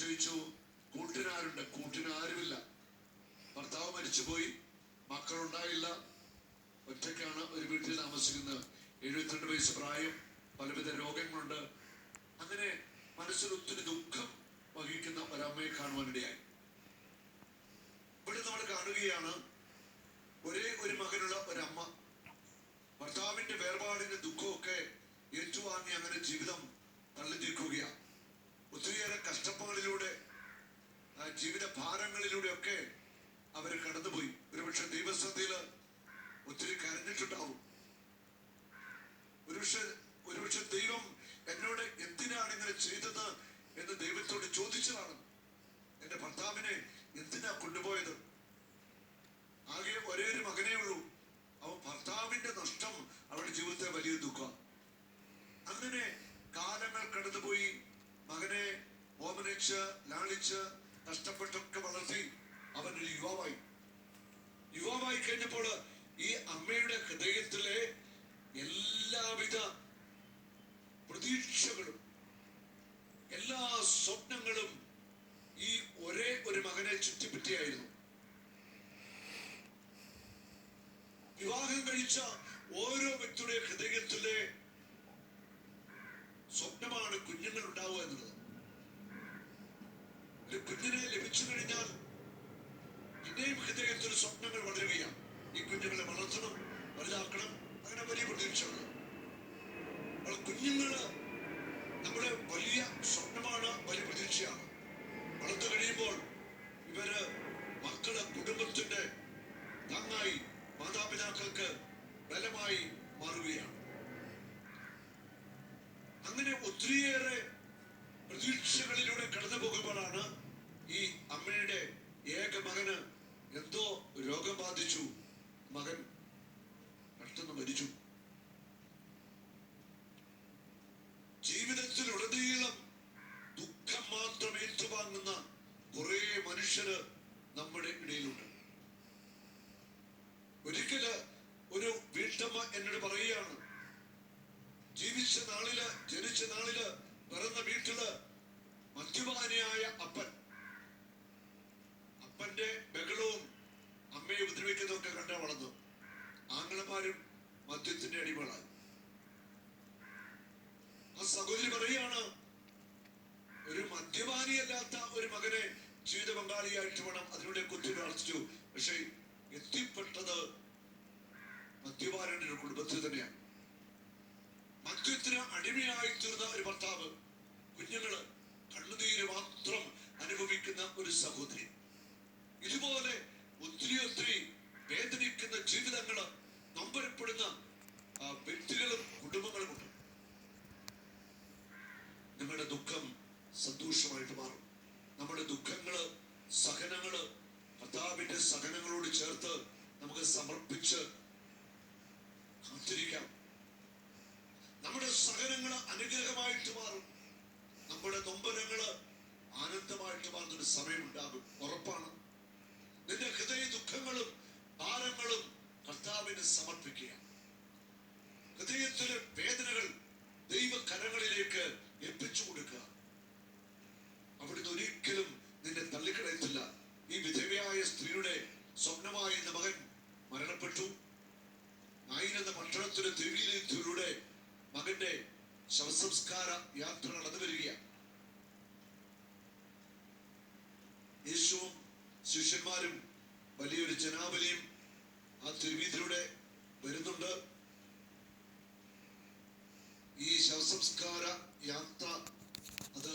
ചോദിച്ചു കൂട്ടിനാരുണ്ട് കൂട്ടിനാരുമില്ല. ഭർത്താവ് മരിച്ചുപോയി മക്കളുണ്ടായില്ല. ഒറ്റയ്ക്കാണ് ഒരു വീട്ടിൽ താമസിക്കുന്നത്. എഴുപത്തിരണ്ട് വയസ്സ് പ്രായം പലവിധ രോഗങ്ങളുണ്ട്. അങ്ങനെ മനസ്സിൽ ഒത്തിരി ദുഃഖം വഹിക്കുന്ന ഒരമ്മയെ കാണുവാനിടയായി ഇവിടെ നമ്മൾ കാണുകയാണ് ഒരേ ഒരു മകനുള്ള ഒരമ്മ. ഭർത്താവിന്റെ വേർപാടിന്റെ ദുഃഖമൊക്കെ ഏറ്റുവാങ്ങി അങ്ങനെ ജീവിതം തള്ളിത്തിരിക്കുകയാണ് കഷ്ടപ്പാടിലൂടെ ആ ജീവിത ഭാരങ്ങളിലൂടെയൊക്കെ അവർ കടന്നുപോയി. ഒരുപക്ഷെ ദൈവസന്ധിയിൽ ഒത്തിരി കരഞ്ഞിട്ടുണ്ടാവും. ഒരുപക്ഷെ ഒരുപക്ഷെ ദൈവം എന്നോട് എന്തിനാണ് ഇങ്ങനെ ചെയ്തത് എന്ന് ദൈവത്തോട് ചോദിച്ചതാണ്. എന്റെ ഭർത്താവിനെ എന്തിനാ കൊണ്ടുപോയത്? ആകെ ഒരേ ഒരു മകനേ ഉള്ളൂ. അവൻ ഭർത്താവിന്റെ നഷ്ടം അവരുടെ ജീവിതത്തെ വലിയ ദുഃഖം അങ്ങനെ കാലങ്ങൾ കടന്നുപോയി. മകനെ ഓമനിച്ച് ലാളിച്ച് കഷ്ടപ്പെട്ടൊക്കെ വളർത്തി അവൻ ഒരു യുവാവായി. യുവാവായി കഴിഞ്ഞപ്പോൾ ഈ അമ്മയുടെ ഹൃദയത്തിലെ എല്ലാവിധ പ്രതീക്ഷകളും എല്ലാ സ്വപ്നങ്ങളും ഈ ഒരേ ഒരു മകനെ ചുറ്റിപ്പറ്റിയായിരുന്നു. വിവാഹം കഴിച്ച ഓരോ വ്യക്തിയുടെ ഹൃദയത്തിലെ സ്വപ്നമാണ് കുഞ്ഞുങ്ങൾ ഉണ്ടാവുക എന്നുള്ളത് ഒരു കുഞ്ഞിനെ ലഭിച്ചു കഴിഞ്ഞാൽ പിന്നെയും ഹൃദയത്തിൽ സ്വപ്നങ്ങൾ വളരുകയാണ്. ഈ കുഞ്ഞുങ്ങളെ വളർത്തണം വലുതാക്കണം അങ്ങനെ വലിയ പ്രതീക്ഷകൾ അപ്പോൾ കുഞ്ഞുങ്ങൾ നമ്മുടെ വലിയ സ്വപ്നമാണ് വലിയ പ്രതീക്ഷയാണ്. വളർത്തു കഴിയുമ്പോൾ ഇവർ മക്കൾ കുടുംബത്തിന്റെ നന്നായി മാതാപിതാക്കൾക്ക് ബലമായി മാറുകയാണ്. അങ്ങനെ ഒത്തിരിയേറെ പ്രതീക്ഷകളിലൂടെ കടന്നു പോകുമ്പോഴാണ് ഈ അമ്മയുടെ ഏക മകന് എന്തോ രോഗം ബാധിച്ചു. മകൻ പെട്ടെന്ന് മരിച്ചു. ജീവിതത്തിൽ ഉടനീളം ദുഃഖം മാത്രം ഏറ്റുവാങ്ങുന്ന കുറെ മനുഷ്യര് നമ്മുടെ ഇടയിലുണ്ട്. ഒരിക്കൽ ഒരു വീട്ടമ്മ എന്നോട് പറയുകയാണ് ജീവിച്ച നാളിൽ ജനിച്ച നാളിൽ പിറന്ന വീട്ടിൽ മദ്യപാനിയായ അപ്പൻ അപ്പന്റെ ബഹളവും അമ്മയെ ഉപദ്രവിക്കുന്നതൊക്കെ കണ്ട വളർന്നു. ആങ്ങളമാരും മദ്യത്തിന്റെ അടിമകളായി. ആ സഹോദരി പറയുകയാണ് ഒരു മദ്യപാനിയല്ലാത്ത ഒരു മകനെ ജീവിത പങ്കാളിയായിട്ട് വേണം അതിലൂടെ കുത്തി പ്രാർത്ഥിച്ചു പക്ഷെ എത്തിപ്പെട്ടത് മദ്യപാനയുടെ ഒരു കുടുംബത്തിൽ തന്നെയാണ്. മദ്യത്തിന് അടിമയായി തീർന്ന ഒരു ഭർത്താവ് കുഞ്ഞുങ്ങൾ കണ്ണുനീര് മാത്രം അനുഭവിക്കുന്ന ഒരു സഹോദരി. ദുഃഖം സന്തോഷമായിട്ട് മാറും. നമ്മുടെ ദുഃഖങ്ങൾ സഹനങ്ങൾ കർത്താവിന്റെ സഹനങ്ങളോട് ചേർത്ത് നമുക്ക് സമർപ്പിച്ച് കാത്തിരിക്കാം. നമ്മുടെ സഹനങ്ങൾ അനുഗ്രഹമായിട്ട് മാറും. നമ്മുടെ നൊമ്പരങ്ങൾ ആനന്ദമായിട്ട് മാറുന്ന ഒരു സമയമുണ്ടാകും. ഉറപ്പാണ്. മരണപ്പെട്ടു നായിനെന്ന പട്ടണത്തിന്റെ തിരുവിയിലൂടെ മകന്റെ ശവസംസ്കാര യാത്ര നടന്നു വരികയാണ്. യേശുവും ശിഷ്യന്മാരും വലിയൊരു ജനാവലിയും ആ തിരുവീതിലൂടെ വരുന്നുണ്ട്. ഈ ശവസംസ്കാര യാത്ര